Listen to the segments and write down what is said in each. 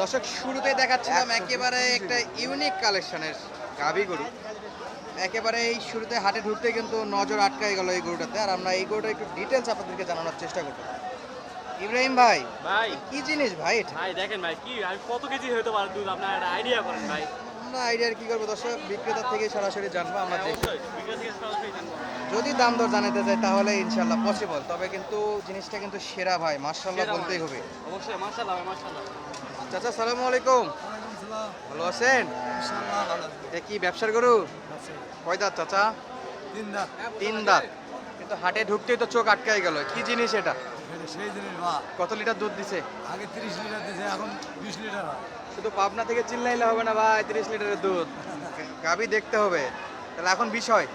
দর্শক শুরুতে দেখাচ্ছিলাম একেবারে একটা ইউনিক কালেকশনের গাভী গরু। একেবারে এই শুরুতে হাটে ঢুকতে কিন্তু নজর আটকাই গেল এই গরুটাতে। আর আমরা এই গরুটা একটু ডিটেলস আপনাদেরকে জানানোর চেষ্টা করব। ইব্রাহিম ভাই ভাই। কি জিনিস ভাই এটা? ভাই দেখেন ভাই কি আমি কত কেজি হতে পারে? দুধ আপনার একটা আইডিয়া করেন ভাই। আমরা আইডিয়ার কি করব দর্শক? বিক্রেতার থেকে সরাসরি জানব আমরা জানব। যদি দাম দর জানাতে চাই তাহলে ইনশাল্লাহ পসিবল তবে কিন্তু জিনিসটা কিন্তু সেরা ভাই মার্শাল্লাহ বলতেই হবে। অবশ্যই মাশাআল্লাহ ভাই মাশাআল্লাহ। চাচা সালামু আলাইকুম। ভালো আছেন? এটা কি ব্যবসার গরু? কয় দাঁত চাচা? তিন দাঁত। তিন দাঁত। কিন্তু হাটে ঢুকতেই তো চোখ আটকাই গেল। কি জিনিস এটা? এটা সেই জিনিস কত লিটার দুধ দিছে? আগে তিরিশ লিটার দিয়েছে এখন বিশ লিটার শুধু পাবনা থেকে চিল্লাইলে হবে না ভাই তিরিশ লিটারের দুধ। গাবি দেখতে হবে। তাহলে এখন বিষয়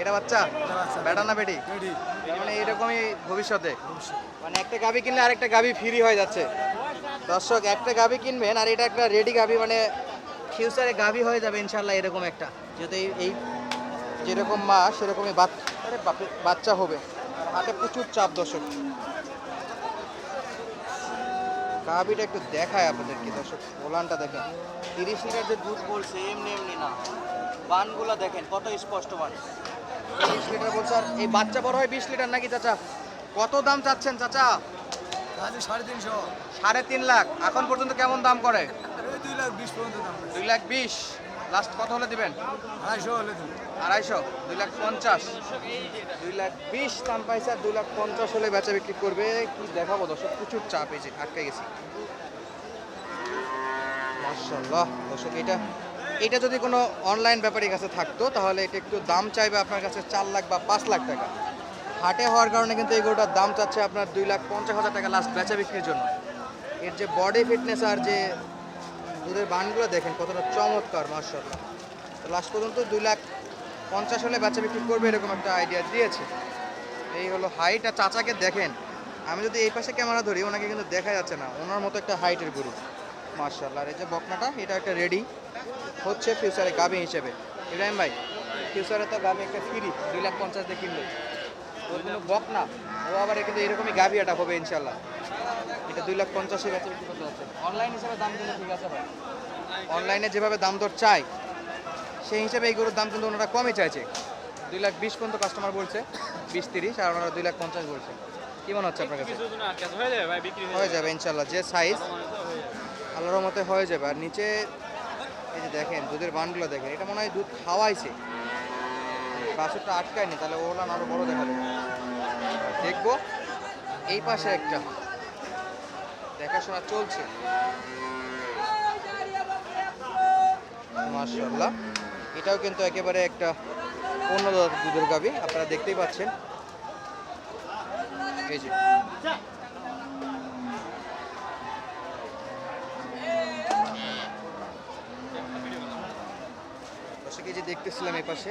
এটা বাচ্চা? এটা বাচ্চা। বেটা না বেটি? মানে এরকমই ভবিষ্যতে। মানে একটা গাবি কিনলে আরেকটা গাবি ফ্রি হয়ে যাচ্ছে। দর্শক, একটা গাবি কিনবেন আর এটা একটা রেডি গাবি মানে ফিউচারে গাবি হয়ে যাবে ইনশাল্লাহ এরকম একটা। যেহেতু এই- যেরকম মা, সেরকমই বাচ্চা হবে। হাতে প্রচুর চাপ দর্শক। গাবিটা একটু দেখায় আপনাদেরকে দর্শক, ওলানটা দেখেন। তিরিশ লিটার যে দুধ বলছে, এমনি এমনি না। বানগুলো দেখেন, কত স্পষ্ট বান। তিরিশ লিটার বলছে, আর এই বাচ্চা বড় হয় বিশ লিটার নাকি, চাচা? কত দাম চাচ্ছেন, চাচা? সাড়ে তিন লাখ। এখন পর্যন্ত কেমন দাম করে? দুই লাখ বিশ। পর্যন্ত দুই লাখ বিশ লাস্ট কত হলে দিবেন? আড়াইশো হলে আড়াইশো। দুই লাখ পঞ্চাশ। দুই লাখ বিশ দাম পাইছে আর দুই লাখ পঞ্চাশ হলে বেচা বিক্রি করবে। কি দেখাবো দর্শক প্রচুর চাপ এই যে আটকে গেছি। মার্শাল্লাহ দর্শক এটা এটা যদি কোনো অনলাইন ব্যাপারীর কাছে থাকতো তাহলে এটা একটু দাম চাইবে আপনার কাছে চার লাখ বা পাঁচ লাখ টাকা। হাটে হওয়ার কারণে কিন্তু এই গরুটার দাম চাচ্ছে আপনার দুই লাখ পঞ্চাশ হাজার টাকা লাস্ট বেচা বিক্রির জন্য। এর যে বডি ফিটনেস আর যে দুধের বানগুলো দেখেন, কতটা চমৎকার মার্শাল্লাহ লাস্ট পর্যন্ত দুই লাখ পঞ্চাশ হলে বেচা বিক্রি করবে এরকম একটা আইডিয়া দিয়েছে। এই হলো হাইট আর চাচাকে দেখেন, আমি যদি এই পাশে ক্যামেরা ধরি, ওনাকে কিন্তু দেখা যাচ্ছে না। ওনার মতো একটা হাইটের গরু মার্শাল্লাহ আর এই যে বকনাটা, এটা একটা রেডি হচ্ছে ফিউচারে গাবি হিসেবে। ইব্রাহিম ভাই ফিউচারে তো গাবি একটা ফ্রি দুই লাখ পঞ্চাশ দিয়ে কিনলো। বক না। ও আবার কিন্তু এরকমই এটা হবে ইনশাল্লাহ এটা দুই লাখ পঞ্চাশে অনলাইন হিসেবে দাম কিন্তু ঠিক আছে ভাই। অনলাইনে যেভাবে দাম দর চাই সেই হিসেবে এই গরুর দাম কিন্তু ওনারা কমই চাইছে। দুই লাখ বিশ পর্যন্ত কাস্টমার বলছে, বিশ তিরিশ, আর ওনারা দুই লাখ পঞ্চাশ বলছে। কি মনে হচ্ছে আপনার কাছে? হয়ে যাবে ইনশাল্লাহ যে সাইজ। আল্লাহর মতে হয়ে যাবে। আর নিচে, এই যে দেখেন, দুধের বানগুলো দেখেন, এটা মনে হয় দুধ খাওয়াইছে। বাছুরটা আটকায়নি, তাহলে ওগুলো আরও বড় দেখা যাবে দেখব, এই পাশে একটা। দেখাশোনা চলছে। মাশাল্লাহ এটাও কিন্তু একেবারে একটা অন্য দুধের গাবি আপনারা দেখতেই পাচ্ছেন। এই যে। এই যে দেখতেছিলাম এই পাশে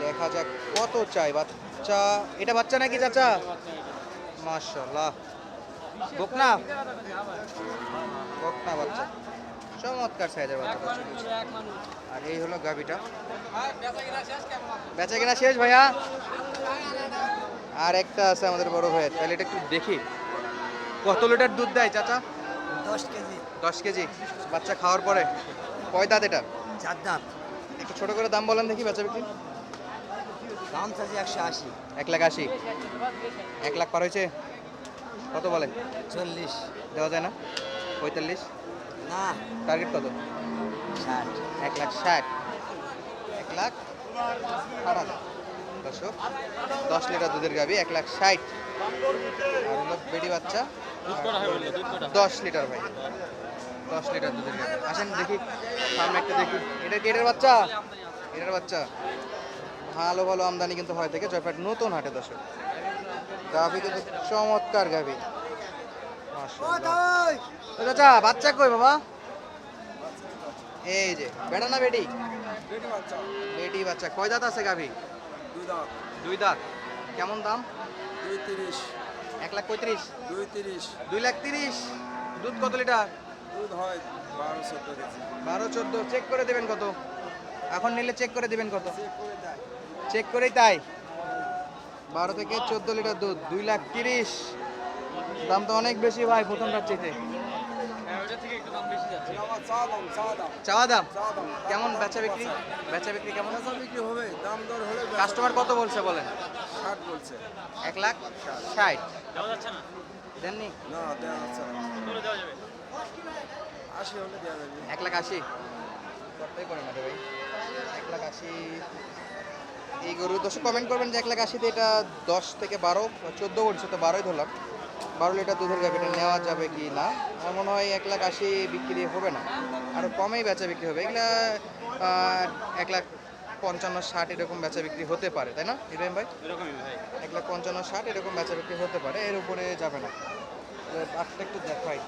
দেখা যাক কত চাই বাচ্চা। এটা বাচ্চা নাকি চাচা? মাশাল্লাহ বকনা? বকনা বাচ্চা। চমৎকার সাইজের বাচ্চা। আর এই হলো গাবিটা বেচা কিনা শেষ ভাইয়া? আর একটা আছে আমাদের বড় ভাইয়ের। তাহলে এটা একটু দেখি। কত লিটার দুধ দেয় চাচা? দশ কেজি। দশ কেজি। বাচ্চা খাওয়ার পরে। কয় দাঁত এটা? চার দাঁত। একটু ছোট করে দাম বলেন দেখি বেচা বিক্রি। দাম চাষি একশো আশি। এক লাখ আশি। এক লাখ পার হয়েছে? কত বলে চল্লিশ। দেওয়া যায় না? পঁয়তাল্লিশ? না। টার্গেট কত? ষাট। এক লাখ ষাট। এক লাখ ষাট হাজার। দর্শক দশ লিটার দুধের গাবি এক লাখ ষাট। আর হলো বেডি বাচ্চা দশ লিটার ভাই। দশ লিটার দুধের গাবি আসেন দেখি সামনে একটা দেখি। এটা এটার বাচ্চা? এটার বাচ্চা। ভালো ভালো আমদানি কিন্তু হয় থেকে জয়পাট নতুন হাটে দর্শক। গাভি কিন্তু চমৎকার গাভি। চাচা বাচ্চা কই বাবা? এই যে বেড়া না বেটি? বেডি বাচ্চা। কয় দাঁত আছে গাভি? দুই দুই দাঁত। কেমন দাম? দুই তিরিশ। এক লাখ পঁয়ত্রিশ? দুই তিরিশ। দুই লাখ তিরিশ? দুধ কত লিটার? দুধ হয় বারো চোদ্দ চেক করে দেবেন কত? এখন নিলে চেক করে দেবেন কত? চেক করে চেক করেই তাই। বারো থেকে চোদ্দ লিটার দুধ দুই লাখ তিরিশ। দাম তো অনেক বেশি ভাই প্রথমটার চেতে একটু দাম বেশি যাচ্ছে এটা আমার চা দাম চা দাম চাওয়া দাম? কেমন বেচা বিক্রি? বেচা বিক্রি কেমন? বিক্রি হবে দাম দর হলে কাস্টমার কত বলছে বলেন? ষাট বলছে। এক লাখ ষাট। দেননি? না দেওয়া যাচ্ছে না। তুলে দেওয়া যাবে। আশি হলে দেওয়া যাবে। এক লাখ আশি? কতই করে না রে ভাই? এক লাখ আশি। এই গরু দশ কমেন্ট করবেন যে এক লাখ আশিতে এটা দশ থেকে বারো চোদ্দ বলছে তো বারোই ধরলাম। বারো লিটার দুধের গাভি এটা নেওয়া যাবে কি না? আমার মনে হয় এক লাখ আশি বিক্রি হবে না। আরও কমেই বেচা বিক্রি হবে। এগুলা এক লাখ পঞ্চান্ন ষাট এরকম বেচা বিক্রি হতে পারে তাই না ইব্রাহিম ভাই? এক লাখ পঞ্চান্ন ষাট এরকম বেচা বিক্রি হতে পারে। এর উপরে যাবে না। আটটা একটু দেখাই।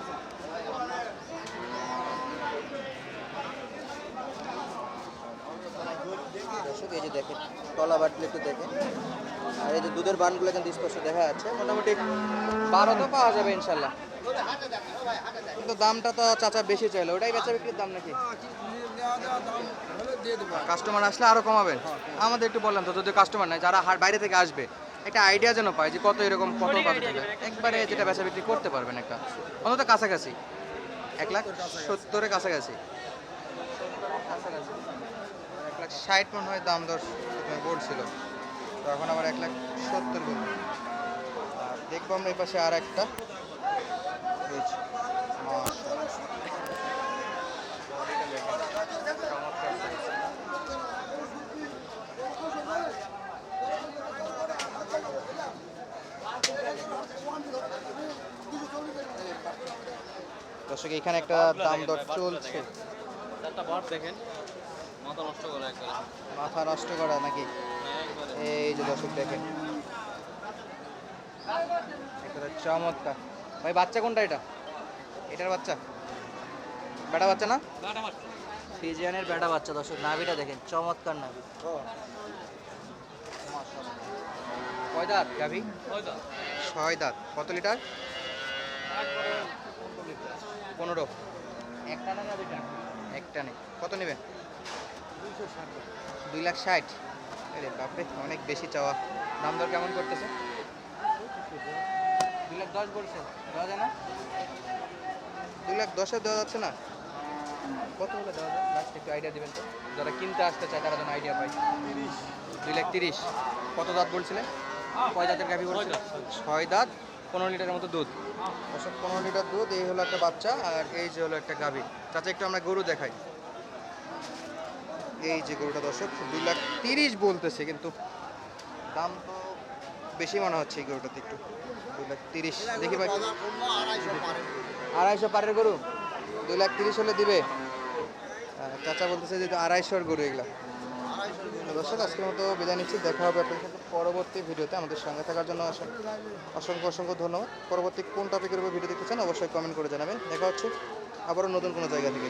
দর্শক এই যে দেখেন তলা বাটলে একটু দেখেন। আর এই যে দুধের বানগুলো কিন্তু স্পষ্ট দেখা যাচ্ছে। মোটামুটি বারো তো পাওয়া যাবে ইনশাল্লাহ। কিন্তু দামটা তো চাচা বেশি চাইলো। ওটাই বেচা বিক্রির দাম নাকি? কাস্টমার আসলে আরও কমাবেন। আমাদের একটু বললাম তো যদি কাস্টমার নাই যারা বাইরে থেকে আসবে একটা আইডিয়া যেন পায় যে কত এরকম কত একটা একবারে যেটা বেচা বিক্রি করতে পারবেন একটা। অন্তত কাছাকাছি। এক লাখ সত্তরের কাছাকাছি। এক লাখ ষাট মনে হয় দাম দর বলছিল তো এখন আবার এক লাখ সত্তর বলবে আর দেখব আমরা এই পাশে আর একটা এই যে, মাশাআল্লাহ। চমৎকার size। দর্শক এখানে একটা দাম দর চলছে। দেখেন। মাথা নষ্ট করে মাথা নষ্ট করা নাকি? এই যে দর্শক দেখেন। চমৎকার। ভাই বাচ্চা কোনটা এটা? এটার বাচ্চা? বেটা বাচ্চা না? ফিজিয়ানের বেটা বাচ্চা দর্শক নাভিটা দেখেন চমৎকার নাভি। কয় দাঁত গাভি? ছয় দাঁত। কত লিটার? পনেরো। একটা না দুইটা? একটা নেই। কত নেবেন? দুই লাখ ষাট। আরে বাপরে অনেক বেশি চাওয়া। দাম দর কেমন করতেছে? দুই লাখ দশ বলছে। দেওয়া যায় না? দুই লাখ দশে দেওয়া যাচ্ছে না? কত হলে দেওয়া যায়? লাস্ট একটু আইডিয়া দেবেন তো। যারা কিনতে আসতে চায় তারা যেন আইডিয়া পায়। দুই লাখ তিরিশ। কত দাঁত বলছিলেন কয় দাঁতের গাভি বলছিলেন ছয় দাঁত পনেরো লিটারের মতো দুধ। অবশ্য পনেরো লিটার দুধ, এই হলো একটা বাচ্চা, আর এই যে হলো একটা গাভি। চাচা, একটু আমরা গরু দেখাই। এই যে গরুটা দর্শক, দুই লাখ তিরিশ বলতেছে, কিন্তু দাম তো বেশি মনে হচ্ছে এই গরুটাতে একটু। দুই লাখ তিরিশ, দেখি ভাই। আড়াইশো পারের গরু? দুই লাখ তিরিশ হলে দিবে। চাচা বলতেছে যে আড়াইশোর গরু এগুলা। দর্শক, আজকের মতো বিদায় নিচ্ছি। দেখা হবে আপনাদের সাথে পরবর্তী ভিডিওতে। আমাদের সঙ্গে থাকার জন্য অসংখ্য অসংখ্য অসংখ্য ধন্যবাদ। পরবর্তী কোন টপিকের উপর ভিডিও দেখতে চান, অবশ্যই কমেন্ট করে জানাবেন। দেখা হচ্ছে আবারও নতুন কোনো জায়গা থেকে।